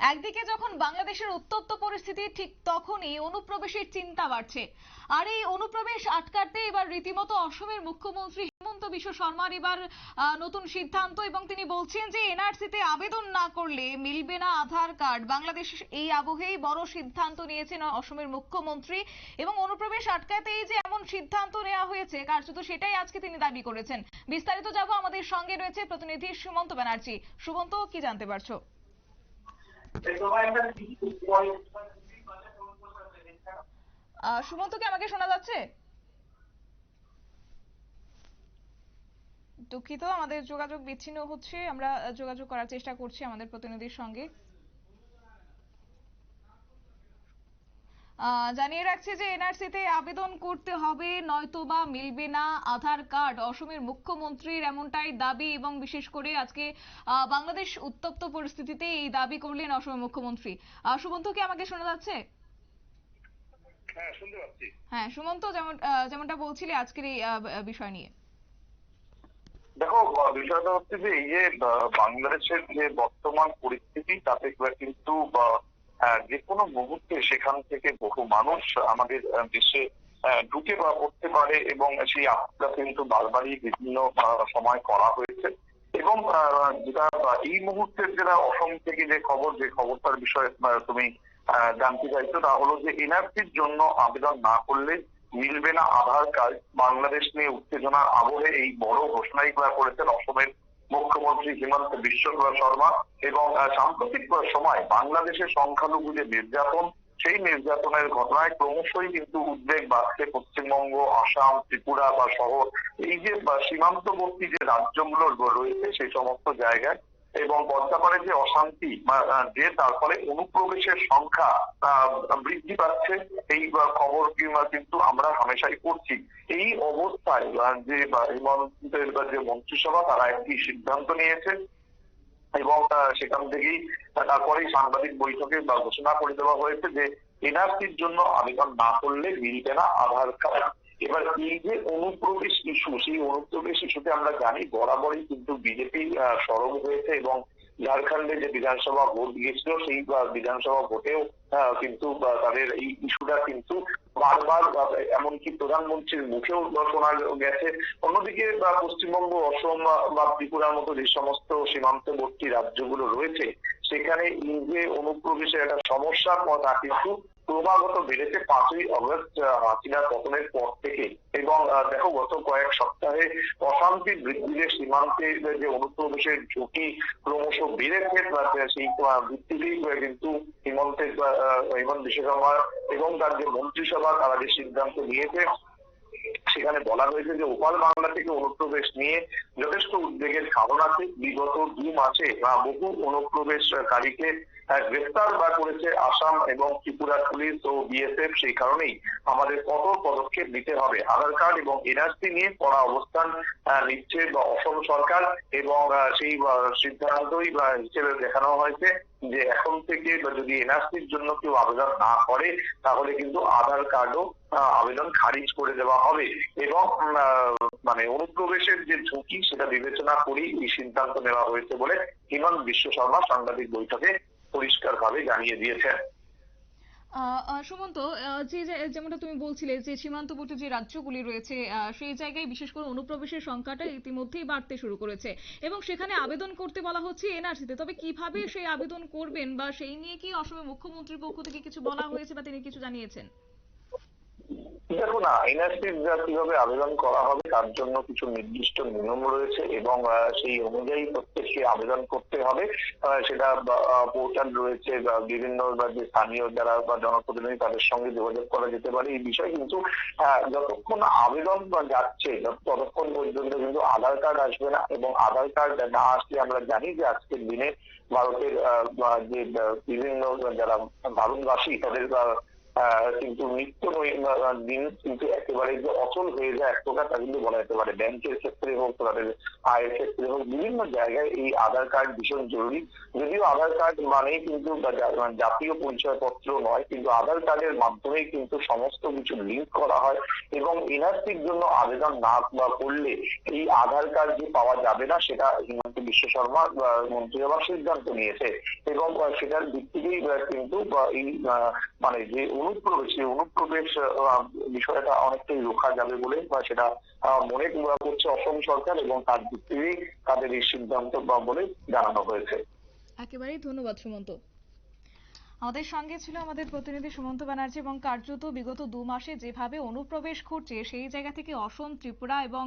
একদিকে যখন বাংলাদেশের উত্তপ্ত পরিস্থিতি, ঠিক তখনই অনুপ্রবেশের চিন্তা বাড়ছে। আর এই অনুপ্রবেশ আটকাতে এবার রীতিমতো অসমের মুখ্যমন্ত্রী হেমন্ত বিশ্ব শর্মার এবার নতুন সিদ্ধান্ত এবং তিনি বলছেন যে, এনআরসিতে আবেদন না করলে মিলবে না আধার কার্ড। বাংলাদেশ এই আবহেই বড় সিদ্ধান্ত নিয়েছেন অসমের মুখ্যমন্ত্রী এবং অনুপ্রবেশ আটকাতে এই যে এমন সিদ্ধান্ত নেওয়া হয়েছে, কার্যত সেটাই আজকে তিনি দাবি করেছেন। বিস্তারিত যাব আমাদের সঙ্গে রয়েছে প্রতিনিধি সুমন্ত ব্যানার্জি। সুমন্ত, কি জানতে পারছ? সুমন্ত কি আমাকে শোনা যাচ্ছে? দুঃখিত, আমাদের যোগাযোগ বিচ্ছিন্ন হচ্ছে। আমরা যোগাযোগ করার চেষ্টা করছি আমাদের প্রতিনিধির সঙ্গে। জানিয়ে রাখছি যে এনআরসিতে আবেদন করতে হবে নয়তোবা মিলবে না। আধার কার্ড অসমের মুখ্যমন্ত্রীর এমনটাই দাবি এবং বিশেষ করে আজকে বাংলাদেশ উত্তপ্ত পরিস্থিতিতে এই দাবি করলেন অসমের মুখ্যমন্ত্রী। সুমন্ত কি আমাকে শোনা যাচ্ছে? হ্যাঁ শুনতে পাচ্ছি। হ্যাঁ সুমন্ত যেমন যেমনটা বলছিলে আজকের এই বিষয় নিয়ে। দেখো বিষয়টা হচ্ছে যে এই যে বাংলাদেশের যে বর্তমান পরিস্থিতি তাতে কিন্তু যে কোনো মুহূর্তে সেখান থেকে বহু মানুষ আমাদের দেশে ঢুকে বা পড়তে পারে এবং সেই আশঙ্কা কিন্তু বারবারই বিভিন্ন সময় করা হয়েছে। এবং যেটা এই মুহূর্তের যেটা অসম থেকে যে খবর, যে খবরটার বিষয়ে তুমি জানতে চাইছো, তা হলো যে এনআরসির জন্য আবেদন না করলে মিলবে না আধার কার্ড। বাংলাদেশ নিয়ে উত্তেজনার আবহে এই বড় ঘোষণাই করেছেন অসমের মুখ্যমন্ত্রী হিমন্ত বিশ্ব শর্মা এবং সাম্প্রতিক সময় বাংলাদেশের সংখ্যালঘু যে নির্যাতন, সেই নির্যাতনের ঘটনায় ক্রমশই কিন্তু উদ্বেগ বাড়ছে পশ্চিমবঙ্গ, আসাম, ত্রিপুরা বা শহর। এই যে সীমান্তবর্তী যে রাজ্যগুলো রয়েছে সেই সমস্ত জায়গায় এবং পদ্মাপাড়ে যে অশান্তি যে তার ফলে অনুপ্রবেশের সংখ্যা বৃদ্ধি পাচ্ছে, এই খবর কিন্তু আমরা হামেশাই করছি এই অবস্থায় যে হেমন্তের যে মন্ত্রিসভা, তারা একটি সিদ্ধান্ত নিয়েছে এবং সেখান থেকেই তারপরেই সাংবাদিক বৈঠকে ঘোষণা করে দেওয়া হয়েছে যে, এনআরসির জন্য আবেদন না করলে মিলবে না, আধার কার্ড। এবার এই যে অনুপ্রবেশ ইস্যু সেই অনুপ্রবেশ ইস্যুতে আমরা জানি বরাবরই কিন্তু বিজেপি সরব হয়েছে এবং ঝাড়খণ্ডে যে বিধানসভা ভোট গিয়েছিল সেই বিধানসভা ভোটেও কিন্তু তাদের এই ইস্যুটা কিন্তু বারবার এমনকি প্রধানমন্ত্রীর মুখেও শোনা গেছে। অন্যদিকে পশ্চিমবঙ্গ, অসম বা, ত্রিপুরার মতো যে সমস্ত সীমান্তবর্তী রাজ্যগুলো রয়েছে, সেখানে এই যে অনুপ্রবেশের একটা সমস্যার কথা কিন্তু ক্রমাগত বেড়েছে পাঁচই অগস্ট আহ, হাসিনার পতনের পর থেকে। এবং দেখো গত কয়েক সপ্তাহে অশান্তি বৃদ্ধিতে সীমান্তে যে অনুপ্রবেশের ঝুঁকি ক্রমশ বেড়েছে সেই ভিত্তিতেই কিন্তু হিমন্তের আহ, হিমন্ত বিশ্ব শর্মা এবং তার যে মন্ত্রিসভা তারা যে সিদ্ধান্ত নিয়েছে সেখানে বলা হয়েছে যে ওপাল বাংলা থেকে অনুপ্রবেশ নিয়ে যথেষ্ট উদ্বেগের কারণ আছে। বিগত দু মাসে বহু অনুপ্রবেশকারীকে গ্রেফতার বা করেছে আসাম এবং ত্রিপুরা পুলিশ ও বিএসএফ। সেই কারণেই আমাদের কঠোর পদক্ষেপ নিতে হবে। আধার কার্ড এবং এনআরসি নিয়ে কড়া অবস্থান নিচ্ছে বা অসম সরকার এবং সেই সিদ্ধান্তই হিসেবে দেখানো হয়েছে যে এখন থেকে যদি এনআরসির জন্য কেউ আবেদন না করে, তাহলে কিন্তু আধার কার্ডও আবেদন খারিজ করে দেওয়া হবে। এবং মানে অনুপ্রবেশের যে ঝুঁকি সেটা বিবেচনা করেই এই সিদ্ধান্ত নেওয়া হয়েছে বলে হিমন্ত বিশ্ব শর্মা সাংবাদিক বৈঠকে পরিষ্কারভাবে জানিয়ে দিয়েছেন। সুমন্ত যে- যেমনটা তুমি বলছিলে যে সীমান্তবর্তী যে রাজ্যগুলি রয়েছে সেই জায়গায় বিশেষ করে অনুপ্রবেশের সংখ্যাটা ইতিমধ্যেই বাড়তে শুরু করেছে এবং সেখানে আবেদন করতে বলা হচ্ছে এনআরসিতে। তবে কীভাবে সেই আবেদন করবেন বা সেই নিয়ে কি অসমের মুখ্যমন্ত্রীর পক্ষ থেকে কিছু বলা হয়েছে বা তিনি কিছু জানিয়েছেন? দেখো না এনআরসি কীভাবে আবেদন করা হবে তার জন্য কিছু নির্দিষ্ট নিয়ম রয়েছে এবং সেই অনুযায়ী প্রত্যেককে আবেদন করতে হবে। সেটা পোর্টাল রয়েছে বিভিন্ন যে স্থানীয় যারা, বা জনপ্রতিনিধি তাদের সঙ্গে যোগাযোগ করা যেতে পারে। এই বিষয়ে কিন্তু যতক্ষণ আবেদন যাচ্ছে ততক্ষণ পর্যন্ত কিন্তু আধার কার্ড আসবে না এবং আধার কার্ড না আসলে আমরা জানি যে আজকের দিনে ভারতের যে বিভিন্ন যারা ভারতবাসী তাদের কিন্তু নিত্য দিন কিন্তু একেবারে যে অচল হয়ে যায় এক প্রকার তা কিন্তু বলা যেতে পারে। ব্যাংকের ক্ষেত্রে হোক তাদের আয়ের ক্ষেত্রে হোক বিভিন্ন জায়গায় এই আধার কার্ড ভীষণ জরুরি। যদিও আধার কার্ড মানেই কিন্তু মানে জাতীয় পরিচয়পত্র নয় কিন্তু আধার কার্ডের মাধ্যমেই কিন্তু সমস্ত কিছু লিঙ্ক করা হয় এবং এনআরসির জন্য আবেদন না বা করলে এই আধার কার্ড যে পাওয়া যাবে না সেটা হিমন্ত বিশ্ব শর্মা মন্ত্রী মন্ত্রিসভা সিদ্ধান্ত নিয়েছে। এবং সেটার আহ, কিন্তু এই মানে যে অনুপ্রবেশ সেই অনুপ্রবেশ বিষয়টা অনেকটাই রোখা যাবে বলে বা সেটা মনে করছে অসম সরকার এবং তার থেকেই তাদের এই সিদ্ধান্ত বলে জানানো হয়েছে। একেবারেই ধন্যবাদ সুমন্ত। আমাদের সঙ্গে ছিল আমাদের প্রতিনিধি সুমন্ত ব্যানার্জি এবং কার্যত বিগত দু মাসে যেভাবে অনুপ্রবেশ ঘটছে, সেই জায়গা থেকে অসম, ত্রিপুরা এবং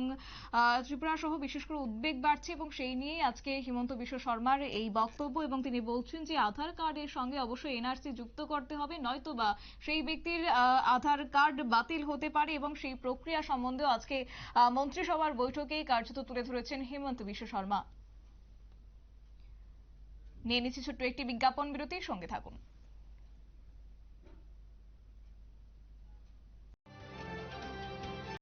ত্রিপুরা সহ বিশেষ করে উদ্বেগ বাড়ছে এবং সেই নিয়েই আজকে হিমন্ত বিশ্ব শর্মার এই বক্তব্য এবং তিনি বলছেন যে আধার কার্ডের সঙ্গে অবশ্যই এনআরসি যুক্ত করতে হবে, নয়তো বা সেই ব্যক্তির আধার কার্ড বাতিল হতে পারে এবং সেই প্রক্রিয়া সম্বন্ধেও আজকে মন্ত্রিসভার বৈঠকেই কার্যত তুলে ধরেছেন হিমন্ত বিশ্ব শর্মা। নিয়ে নিচ্ছি ছোট্ট একটি বিজ্ঞাপন বিরতির সঙ্গে থাকুন।